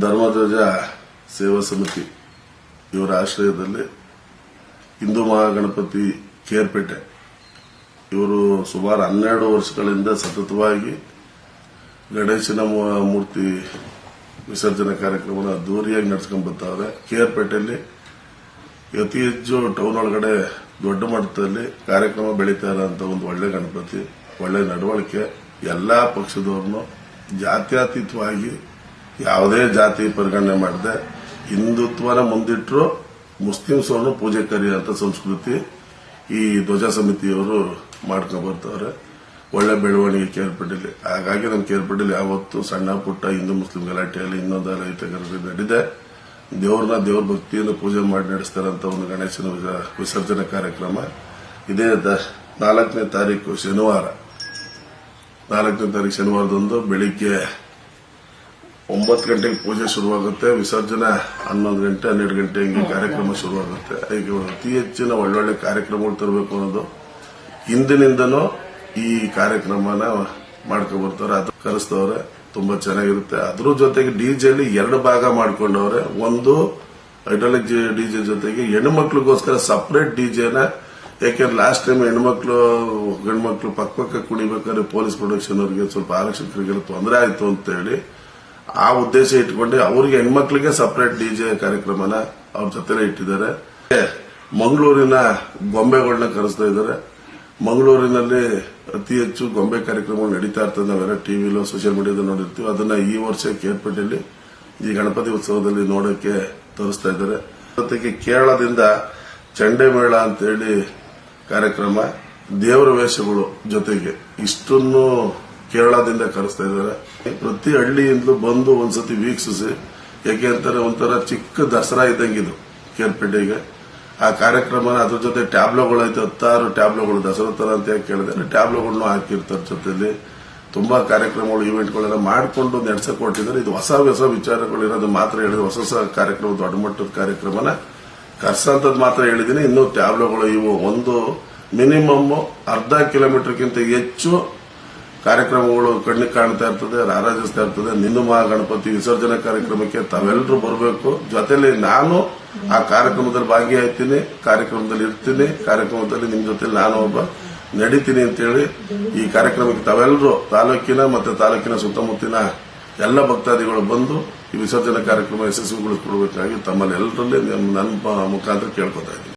ಧರ್ಮಧ್ವಜ ಸೇವಾ ಸಮಿತಿ, ಇವರ ಆಶ್ರಯದಲ್ಲಿ ಹಿಂದೂ ಮಹಾಗಣಪತಿ ಕೇರ್ಪೇಟೆ. ಇವರು ಸುಮಾರು ಹನ್ನೆರಡು ವರ್ಷಗಳಿಂದ ಸತತವಾಗಿ ಗಣೇಶನ ಮೂರ್ತಿ ವಿಸರ್ಜನೆ ಕಾರ್ಯಕ್ರಮವನ್ನು ಅದ್ದೂರಿಯಾಗಿ ನಡೆಸ್ಕೊಂಡು ಬರ್ತಾವ್ರೆ. ಕೇರ್ಪೇಟೆಯಲ್ಲಿ ಅತಿ ಹೆಚ್ಚು ಟೌನ್ ಒಳಗಡೆ ದೊಡ್ಡ ಮಟ್ಟದಲ್ಲಿ ಕಾರ್ಯಕ್ರಮ ಬೆಳೀತಾ ಇರೋಂಥ ಒಂದು ಒಳ್ಳೆ ಗಣಪತಿ, ಒಳ್ಳೆ ನಡವಳಿಕೆ, ಎಲ್ಲಾ ಪಕ್ಷದವ್ರನ್ನು ಜಾತ್ಯತೀತವಾಗಿ ಯಾವುದೇ ಜಾತಿ ಪರಿಗಣನೆ ಮಾಡದೆ ಹಿಂದುತ್ವನ ಮುಂದಿಟ್ಟರು ಮುಸ್ಲಿಮ್ಸ್ ಅವರು ಪೂಜೆ ಕರೆಯುವಂತ ಸಂಸ್ಕೃತಿ ಈ ಧ್ವಜ ಸಮಿತಿಯವರು ಮಾಡ್ಕೊಂಡು ಬರ್ತಾರೆ ಒಳ್ಳೆ ಬೆಳವಣಿಗೆ ಕೇರ್ಪಟ್ಟಿಲಿ. ಹಾಗಾಗಿ ನಮ್ಮ ಕೇರ್ಪಟ್ಟಿಲಿ ಯಾವತ್ತು ಸಣ್ಣ ಪುಟ್ಟ ಹಿಂದೂ ಮುಸ್ಲಿಂ ಗಲಾಟೆಯಲ್ಲಿ ಇನ್ನೊಂದು ರೈತ ನಡೆದಿದೆ. ನಡೆದೆ ದೇವ್ರನ್ನ ದೇವ್ರ ಭಕ್ತಿಯಿಂದ ಪೂಜೆ ಮಾಡಿ ನಡೆಸ್ತಾರಂತ ಒಂದು ಗಣೇಶನ ವಿಸ- ವಿಸರ್ಜನೆ ಕಾರ್ಯಕ್ರಮ. ಇದೇ ನಾಲ್ಕನೇ ತಾರೀಕು ಶನಿವಾರ. ನಾಲ್ಕನೇ ತಾರೀಕು ಶನಿವಾರದಂದು ಬೆಳಿಗ್ಗೆ ಒಂಬತ್ತು ಗಂಟೆಗೆ ಪೂಜೆ ಶುರುವಾಗುತ್ತೆ ವಿಸರ್ಜನೆ ಹನ್ನೊಂದು ಗಂಟೆ ಹನ್ನೆರಡು ಗಂಟೆ ಹಿಂಗೆ ಕಾರ್ಯಕ್ರಮ ಶುರುವಾಗುತ್ತೆ. ಈಗ ಅತಿ ಹೆಚ್ಚಿನ ಒಳ್ಳೊಳ್ಳೆ ಕಾರ್ಯಕ್ರಮಗಳು ತರಬೇಕು ಅನ್ನೋದು. ಹಿಂದಿನಿಂದನೂ ಈ ಕಾರ್ಯಕ್ರಮನ ಮಾಡ್ಕೊಬರ್ತಾರೆ ಅದು ಕರೆಸ್ತವ್ರೆ ತುಂಬಾ ಚೆನ್ನಾಗಿರುತ್ತೆ. ಅದ್ರ ಜೊತೆಗೆ ಡಿಜೆಲಿ ಎರಡು ಭಾಗ ಮಾಡ್ಕೊಂಡವ್ರೆ. ಒಂದು ಐಡಾಲಿಕ್ ಡಿಜೆ ಜೊತೆಗೆ ಹೆಣ್ಮಕ್ಳಿಗೋಸ್ಕರ ಸಪರೇಟ್ ಡಿಜೆನ ಯಾಕೆಂದ್ರೆ ಲಾಸ್ಟ್ ಟೈಮ್ ಹೆಣ್ಮಕ್ಳು ಗಂಡ್ಮಕ್ಳು ಪಕ್ಕ ಪಕ್ಕ ಕುಣಿಬೇಕಾದ್ರೆ ಪೊಲೀಸ್ ಪ್ರೊಡಕ್ಷನ್ ಅವರಿಗೆ ಸ್ವಲ್ಪ ಆರಕ್ಷಕರಿಗೆಲ್ಲ ತೊಂದರೆ ಆಯಿತು ಅಂತ ಹೇಳಿ ಆ ಉದ್ದೇಶ ಇಟ್ಕೊಂಡು. ಅವರಿಗೆ ಹೆಣ್ಮಕ್ಳಿಗೆ ಸಪರೇಟ್ ಡಿಜೆ ಕಾರ್ಯಕ್ರಮನ ಅವ್ರ ಜೊತೆನೆ ಇಟ್ಟಿದ್ದಾರೆ. ಮಂಗಳೂರಿನ ಗೊಂಬೆಗಳನ್ನ ಕರೆಸ್ತಾ ಇದ್ದಾರೆ. ಮಂಗಳೂರಿನಲ್ಲಿ ಅತಿ ಹೆಚ್ಚು ಗೊಂಬೆ ಕಾರ್ಯಕ್ರಮಗಳು ನಡೀತಾ ಇರ್ತದೆ. ನಾವೆಲ್ಲ ಟಿವಿಲೋ ಸೋಷಿಯಲ್ ಮೀಡಿಯಾದಲ್ಲಿ ನೋಡಿರ್ತೀವಿ. ಅದನ್ನ ಈ ವರ್ಷ ಕೇರ್ಪೇಟೆಯಲ್ಲಿ ಈ ಗಣಪತಿ ಉತ್ಸವದಲ್ಲಿ ನೋಡೋಕೆ ತೋರಿಸ್ತಾ ಇದ್ದಾರೆ. ಜೊತೆಗೆ ಕೇರಳದಿಂದ ಚಂಡೆ ಮೇಳ ಅಂತೇಳಿ ಕಾರ್ಯಕ್ರಮ ದೇವರ ವೇಷಗಳು ಜೊತೆಗೆ. ಇಷ್ಟನ್ನು ಕೇರಳದಿಂದ ಕರೆಸ್ತಾ ಇದ್ದಾರೆ. ಪ್ರತಿ ಹಳ್ಳಿಯಿಂದಲೂ ಬಂದು ಒಂದ್ಸತಿ ವೀಕ್ಷಿಸಿ, ಯಾಕೆ ಅಂತಾರೆ ಒಂಥರ ಚಿಕ್ಕ ದಸರಾ ಇದ್ದಂಗಿದು ಕೇರ್ಪೇಟೆಗೆ. ಆ ಕಾರ್ಯಕ್ರಮ, ಅದ್ರ ಜೊತೆ ಟ್ಯಾಬ್ಲೋಗಳು ಐತೆ, ಹತ್ತಾರು ಟ್ಯಾಬ್ಲೋಗಳು, ದಸರಾ ತರ ಅಂತ ಯಾಕೆ ಕೇಳಿದ್ರೆ ಟ್ಯಾಬ್ಲೋಗಳನ್ನೂ ಹಾಕಿರ್ತಾರೆ ಜೊತೆಲಿ. ತುಂಬಾ ಕಾರ್ಯಕ್ರಮಗಳು ಇವೆಂಟ್ಗಳೆಲ್ಲ ಮಾಡಿಕೊಂಡು ನಡೆಸಕ್ ಇದು ಹೊಸ ಹೊಸ ವಿಚಾರಗಳು ಇರೋದು ಮಾತ್ರ ಹೇಳಿದ್ರೆ ಹೊಸ ಹೊಸ ಕಾರ್ಯಕ್ರಮ, ದೊಡ್ಡ ಮಟ್ಟದ ಕಾರ್ಯಕ್ರಮನ ಕರ್ಸಂತದ್ ಮಾತ್ರ ಹೇಳಿದೀನಿ ಇನ್ನು ಟ್ಯಾಬ್ಲೋಗಳು ಇವು ಒಂದು ಮಿನಿಮಮ್ ಅರ್ಧ ಕಿಲೋಮೀಟರ್ಗಿಂತ ಹೆಚ್ಚು ಕಾರ್ಯಕ್ರಮಗಳು ಕಣ್ಣಿಗೆ ಕಾಣ್ತಾ ಇರ್ತದೆ, ರಾರಾಜಿಸ್ತಾ ಇರ್ತದೆ. ನಿಂದು ಮಹಾಗಣಪತಿ ವಿಸರ್ಜನೆ ಕಾರ್ಯಕ್ರಮಕ್ಕೆ ತಾವೆಲ್ಲರೂ ಬರಬೇಕು. ಜೊತೆಲಿ ನಾನು ಆ ಕಾರ್ಯಕ್ರಮದಲ್ಲಿ ಭಾಗಿಯಾಗ್ತೀನಿ, ಕಾರ್ಯಕ್ರಮದಲ್ಲಿ ಇರ್ತೀನಿ, ಕಾರ್ಯಕ್ರಮದಲ್ಲಿ ನಿಮ್ಮ ಜೊತೆ ನಾನು ಒಬ್ಬ ನಡೀತೀನಿ ಅಂತೇಳಿ ಈ ಕಾರ್ಯಕ್ರಮಕ್ಕೆ ತಾವೆಲ್ಲರೂ ತಾಲೂಕಿನ ಮತ್ತೆ ತಾಲೂಕಿನ ಸುತ್ತಮುತ್ತಿನ ಎಲ್ಲ ಭಕ್ತಾದಿಗಳು ಬಂದು ಈ ವಿಸರ್ಜನಾ ಕಾರ್ಯಕ್ರಮ ಯಶಸ್ವಿಗೊಳಿಸಿಕೊಡಬೇಕಾಗಿ ತಮ್ಮಲ್ಲಿ ಎಲ್ಲರಲ್ಲಿ ನನ್ನ ಮುಖಾಂತರ ಕೇಳ್ಕೊತಾ ಇದ್ದೀನಿ.